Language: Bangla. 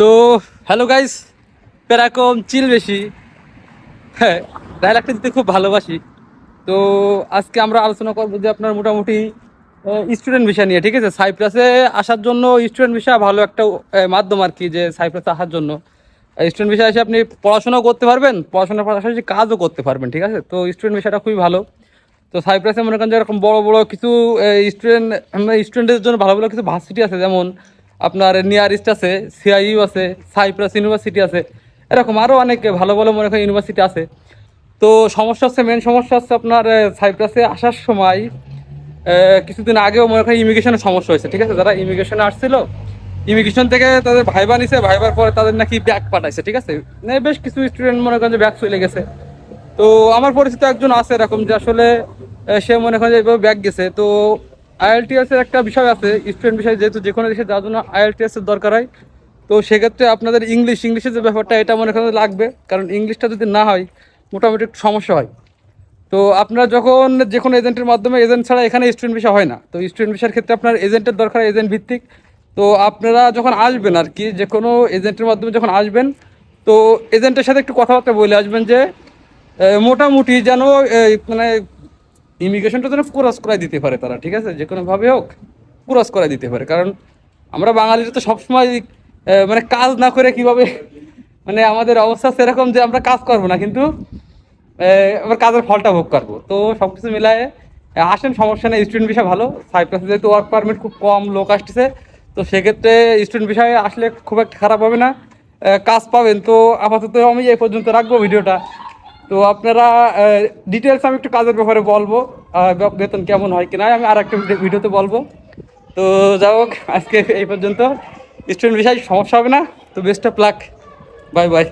তো হ্যালো গাইস পেরাকম চিল বেশি। হ্যাঁ ডায়লগটা দিতে খুব ভালোবাসি। তো, আজকে আমরা আলোচনা করব যে আপনার মোটামুটি স্টুডেন্ট ভিসা নিয়ে, ঠিক আছে? সাইপ্রাসে আসার জন্য স্টুডেন্ট ভিসা ভালো একটা মাধ্যম আর কি যে সাইপ্রাসে আসার জন্য। স্টুডেন্ট ভিসা এসে আপনি পড়াশোনাও করতে পারবেন, পড়াশোনার পাশাপাশি কাজও করতে পারবেন, ঠিক আছে? তো স্টুডেন্ট ভিসাটা খুবই ভালো। তো সাইপ্রাসে মনে করেন যে এরকম বড় বড় কিছু স্টুডেন্ট স্টুডেন্টদের জন্য ভালো ভালো কিছু ভার্সিটি আছে, যেমন আপনার নিয়ারেস্ট আছে সিআইইউ আছে সাইপ্রাস ইউনিভার্সিটি আছে, এরকম আরও অনেক ভালো ভালো মনে করেন ইউনিভার্সিটি আছে। তো সমস্যা হচ্ছে মেন সমস্যা হচ্ছে আপনার সাইপ্রাসে আসার সময় কিছুদিন আগেও মনে করেন ইমিগ্রেশনের সমস্যা হয়েছে, ঠিক আছে? যারা ইমিগ্রেশনে আসছিল ইমিগ্রেশন থেকে তাদের ভাইবা নিছে, ভাইবার পরে তাদের নাকি ব্যাগ পাঠাইছে, ঠিক আছে? মানে বেশ কিছু স্টুডেন্ট মনে করেন যে ব্যাগ চলে গেছে। তো আমার পরিচিত একজন আছে এরকম যে আসলে সে মনে করেন যে এইভাবে ব্যাগ গেছে। তো আইএলটিএস এর একটা বিষয় আছে স্টুডেন্ট বিষয়, যেহেতু যে কোনো দেশে যাওয়ার জন্য আইএলটিএস এর দরকার হয়। তো সেক্ষেত্রে আপনাদের ইংলিশ ইংলিশের যে ব্যাপারটা, এটা মনে করেন লাগবে, কারণ ইংলিশটা যদি না হয়, মোটামুটি একটু সমস্যা হয়। তো আপনারা যখন যে কোনো এজেন্টের মাধ্যমে এজেন্ট ছাড়া এখানে স্টুডেন্ট ভিসা হয় না। তো স্টুডেন্ট ভিসার ক্ষেত্রে আপনার এজেন্টের দরকার এজেন্ট ভিত্তিক। তো আপনারা যখন আসবেন আর কি যে কোনো এজেন্টের মাধ্যমে যখন আসবেন, তো এজেন্টের সাথে একটু কথাবার্তা বলে আসবেন যে মোটামুটি যেন মানে ইমিগ্রেশনটা যেন ক্রস করাই দিতে পারে তারা, ঠিক আছে? যে কোনোভাবে হোক, ক্রস করাই দিতে পারে। কারণ আমরা বাঙালিরা তো সবসময় মানে কাজ না করে কীভাবে মানে আমাদের অবস্থা সেরকম যে আমরা কাজ করব না, কিন্তু আবার কাজের ফলটা ভোগ করব। তো সব কিছু মিলায়ে আসেন, সমস্যা নেই স্টুডেন্ট বিষয় ভালো। সাইপ্রাসে যেহেতু ওয়ার্ক পারমিট খুব কম, লোক আসতেছে, তো সেক্ষেত্রে স্টুডেন্ট বিষয়ে আসলে খুব একটা খারাপ হবে না। কাজ পাবেন, তো আপাতত আমি এই পর্যন্ত রাখব ভিডিওটা। তো আপনারা ডিটেলস আমি একটু কাজের ব্যাপারে বলব। বেতন কেমন হয় কিনা আমি আর একটা ভিডিওতে বলব। তো যাই হোক, আজকে এই পর্যন্ত। স্টুডেন্ট বিষয় সমস্যা হবে না। তো best of luck bye bye